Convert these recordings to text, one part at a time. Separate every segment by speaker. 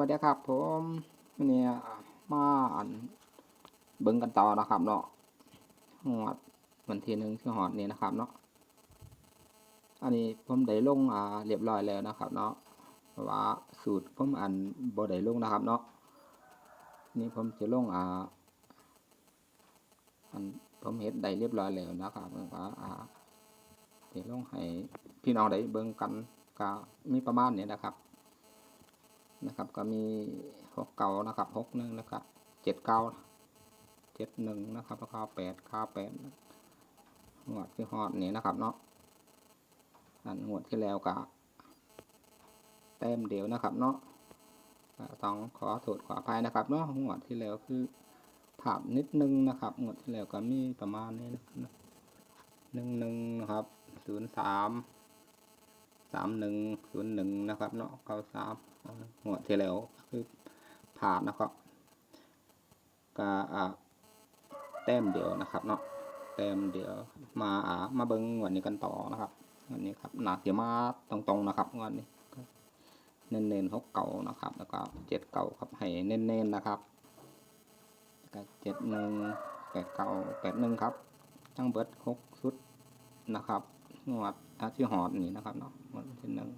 Speaker 1: วัสดีครับ ผมวันนี้มาอันเบิ่งกันต่อนะครับเนาะหอดวันที่หนึ่งที่หอดนี้นะครับเนาะอันนี้ผมได้ลงอ่าเรียบร้อยแล้วนะครับ เนาะว่าสูตรผมอันบ่ได้ลงนะครับ เนาะนี่ผมจะลงอ่าอันผมเฮ็ดได้เรียบร้อยแล้วนะครับวก็อ่าจะลงให้พี่น้องได้เบิ่งกันก็มีประมาณนี้นะครับ นะครับ ก็มีหกเก้านะครับหกหนึ่งนะครับเจ็ดเก้าเจ็ดหนึ่งนะครับแล้วแปดเก้าแปดงวดที่ฮอดนี่นะครับเนาะอันงวดที่แล้วก็แต้มเดียวนะครับเนาะต้องขอโทษขออภัยนะครับเนาะงวดที่แล้วคือถามนิดนึงนะครับงวดที่แล้วก็มีประมาณนี้นะครับหนึ่งหนึ่งนะครับศูนย์สาม สามหนึ่งศูนย์หนึ่งนะครับเนาะเก้าสามงวดที่แล้วคือผ่านนะครับก็อ่าแต้มเดียวนะครับเนาะแต้มเดียวมาอ่ามาเบิ้งวดนี้กันต่อนะครับวดนี้ครับหนักเดี๋ยมาตรงๆนะครับงวดนี้ก็เน้นๆหกเก่านะครับ แล้วก็เจ็ดเก่าครับให้เน้นๆนะครับก็เจ็ดหนึ่งแปดเก่าแปดหนึ่งครับทั้งเบิดหกชุดนะครับ งวดอาที่หอดนี่นะครับเนาะงวดที่หนึ่ง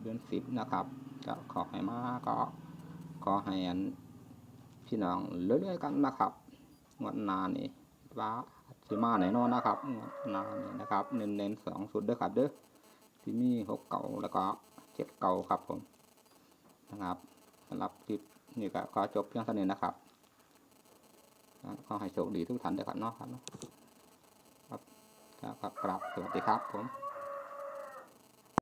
Speaker 1: เดือนสิบนะครับก็ขอให้มาก็ขอให้อันพี่น้องเรื่อยๆกันนะครับงวดนานนี่ว่าสิมาไหนนอนนะครับงวดนานนี่นะครับ เน้นๆสองสุดเด้อครับเด้อที่มีหกเก่าแล้วก็เจ็ดเก่าครับผมนะครับสำหรับคลิปนี้ก็ขอจบเพียงเท่านี้นะครับก็ขอให้โชคดีทุกท่านเด้อครับเนาะครับ แล้วก็กราบสวัสดีครับผม